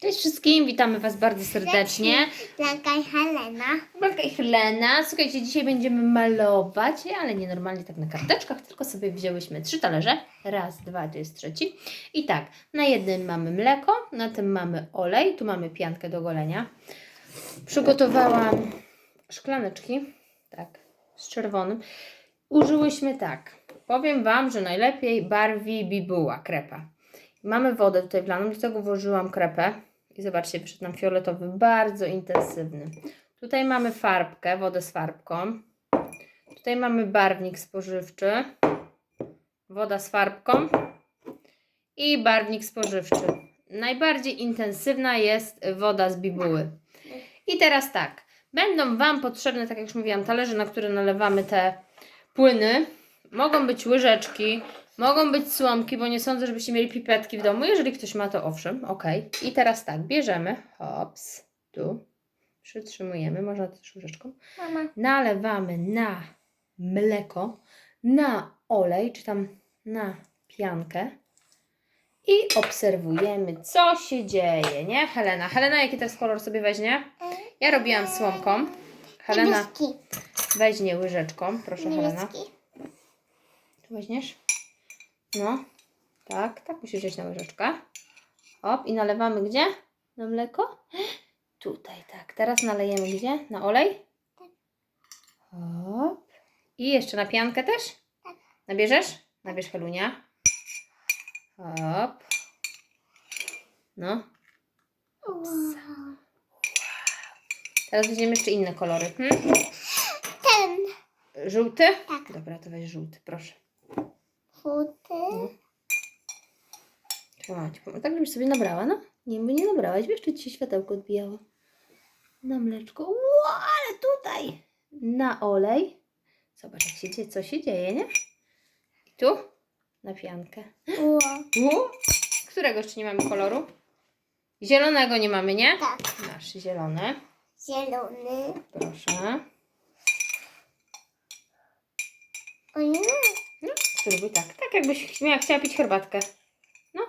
Cześć wszystkim, witamy Was bardzo serdecznie. Blanka i Helena. Blanka i Helena. Słuchajcie, dzisiaj będziemy malować, ale nie normalnie tak na karteczkach, tylko sobie wzięłyśmy trzy talerze. Raz, dwa, to jest trzeci. I tak, na jednym mamy mleko, na tym mamy olej, tu mamy piankę do golenia. Przygotowałam szklaneczki, tak, z czerwonym. Użyłyśmy tak, powiem Wam, że najlepiej barwi bibuła, krepa. Mamy wodę tutaj wlaną, do tego włożyłam krepę i zobaczcie, wyszedł nam fioletowy, bardzo intensywny. Tutaj mamy farbkę, wodę z farbką. Tutaj mamy barwnik spożywczy, woda z farbką i barwnik spożywczy. Najbardziej intensywna jest woda z bibuły. I teraz tak, będą Wam potrzebne, tak jak już mówiłam, talerze, na które nalewamy te płyny. Mogą być łyżeczki, mogą być słomki, bo nie sądzę, żebyście mieli pipetki w domu. Jeżeli ktoś ma, to owszem, ok. I teraz tak, bierzemy, hops, tu, przytrzymujemy, można też łyżeczką. Mama. Nalewamy na mleko, na olej, czy tam na piankę i obserwujemy, co się dzieje, nie? Helena. Helena, jaki teraz kolor sobie weźmie? Ja robiłam słomką. Helena Niebieski. weźmie łyżeczką. Proszę, Helena. Niebieski. Tu weźmiesz? No, tak, tak musisz wziąć na łyżeczkę. Hop, i nalewamy gdzie? Na mleko? Tutaj, tak. Teraz nalejemy gdzie? Na olej? Hop. I jeszcze na piankę też? Nabierzesz? Nabierz Helunia. Hop. No, teraz weźmiemy jeszcze inne kolory. Hmm? Ten. Żółty? Tak. Dobra, to weź żółty, proszę. Żółty. Trzymać. Tak, żebyś sobie nabrała, no. Nie, bo nie nabrałaś, wiesz, czy ci się światełko odbijało. Na mleczko. Ło, ale tutaj. Na olej. Zobacz, jak się dzieje, co się dzieje, nie? I tu na piankę. U, którego jeszcze nie mamy koloru? Zielonego nie mamy, nie? Tak. Masz zielony. Zielony. Proszę. O spróbuj tak. Tak jakbyś miała, chciała pić herbatkę. No.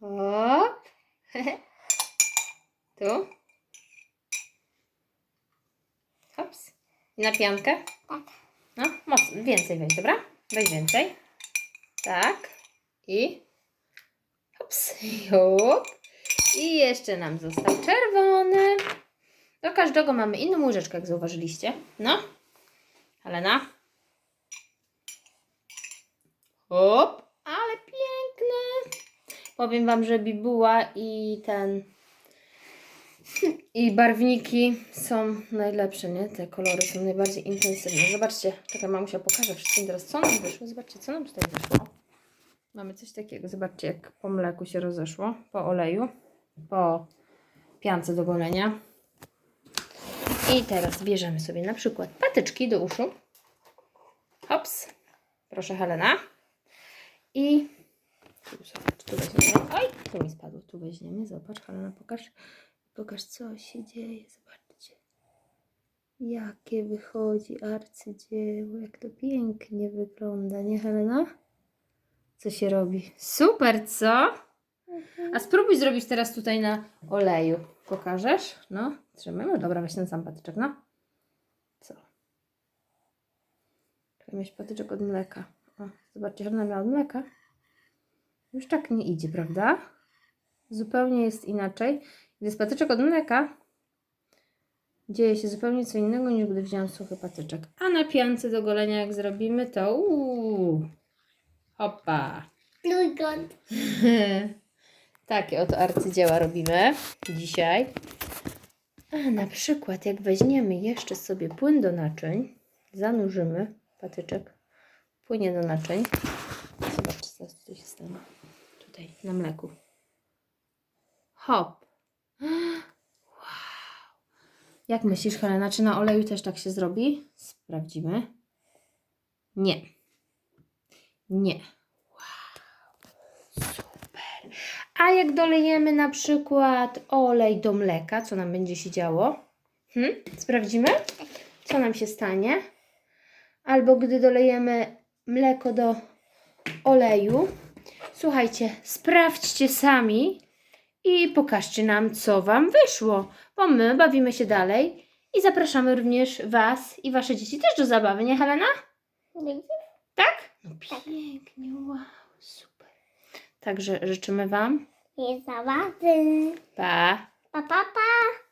Hop. tu. Hops. I na piankę. Tak. No, mocno. Więcej weź, dobra? Weź więcej. Tak. I. Hops. Hop. I jeszcze nam został czerwony. Do każdego mamy inną łyżeczkę, jak zauważyliście. No. Helena. Ale piękne. Powiem Wam, że bibuła i ten i barwniki są najlepsze, nie? Te kolory są najbardziej intensywne. Zobaczcie, czekaj, mamusia pokaże wszystkim teraz, co nam wyszło. Zobaczcie, co nam tutaj wyszło. Mamy coś takiego, zobaczcie, jak po mleku się rozeszło, po oleju, po piance do golenia. I teraz bierzemy sobie na przykład patyczki do uszu. Hops. Proszę Helena. I tu, zobacz, tu weźmiemy. Oj, tu mi spadło. Tu weźmiemy. Zobacz, Helena, pokaż. Pokaż, co się dzieje. Zobaczcie. Jakie wychodzi arcydzieło. Jak to pięknie wygląda, nie Helena? Co się robi? Super, co? A spróbuj zrobić teraz tutaj na oleju. Pokażesz? No, trzymaj. No dobra, weź ten sam patyczek, no. Co? Mieć patyczek od mleka. O, zobaczcie, Helena miała od mleka. Już tak nie idzie, prawda? Zupełnie jest inaczej. Gdy jest patyczek od mleka, dzieje się zupełnie co innego niż gdy wziąłem suchy patyczek. A na piance do golenia jak zrobimy, to uuu, hopa. Trójkąt. Takie oto arcydzieła robimy dzisiaj. A na przykład jak weźmiemy jeszcze sobie płyn do naczyń, zanurzymy patyczek, płynie do naczyń. Zobaczcie, co tutaj się stanie. Tutaj, na mleku. Hop. Wow. Jak myślisz, Helena, czy na oleju też tak się zrobi? Sprawdzimy. Nie. Nie. A jak dolejemy na przykład olej do mleka, co nam będzie się działo? Hmm? Sprawdzimy, co nam się stanie. Albo gdy dolejemy mleko do oleju. Słuchajcie, sprawdźcie sami i pokażcie nam, co Wam wyszło, bo my bawimy się dalej i zapraszamy również Was i Wasze dzieci też do zabawy, nie Helena? Tak? No pięknie, wow, super. Także życzymy Wam Nie zabawy. Pa, pa, pa. Pa.